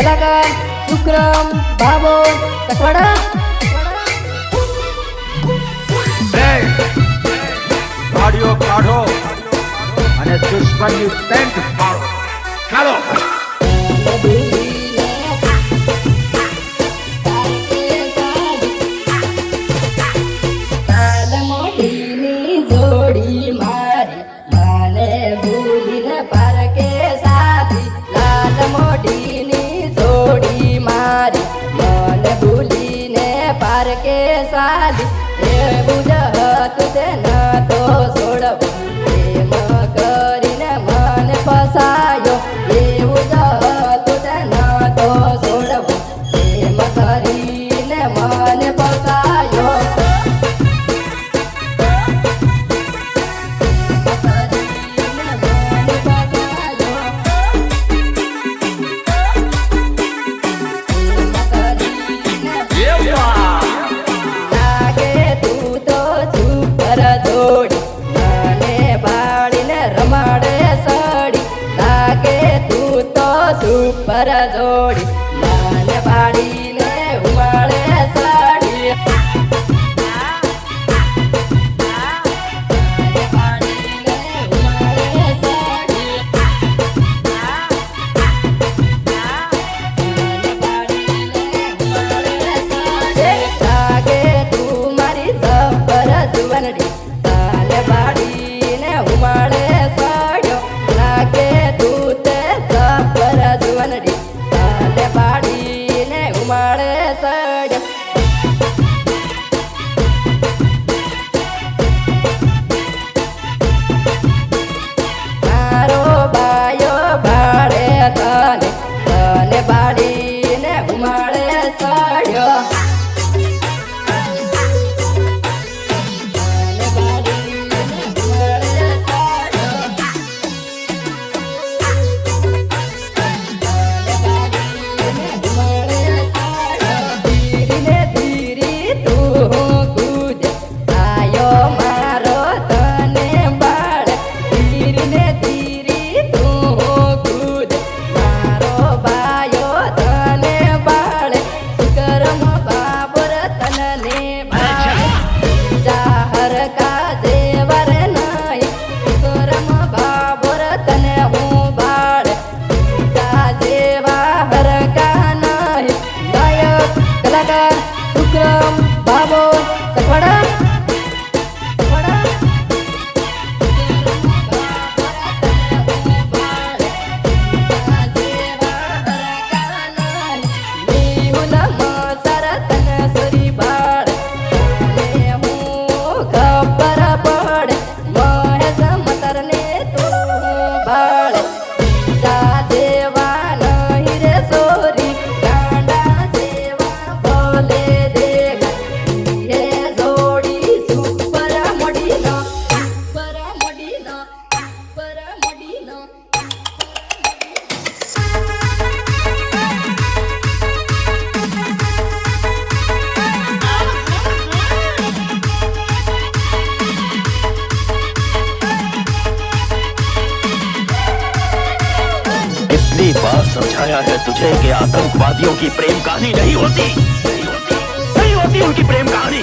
કલાકાર સુક્રમ બાબો સકવાડા ગાડીઓ કાઢો અને દુશ્મનની પેન્ટ કાઢો उनकी प्रेम कहानी।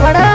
படா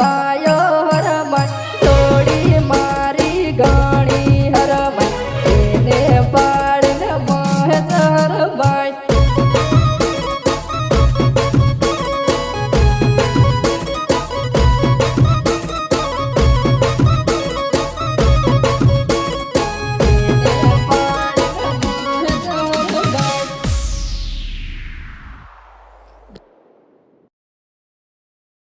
Bye.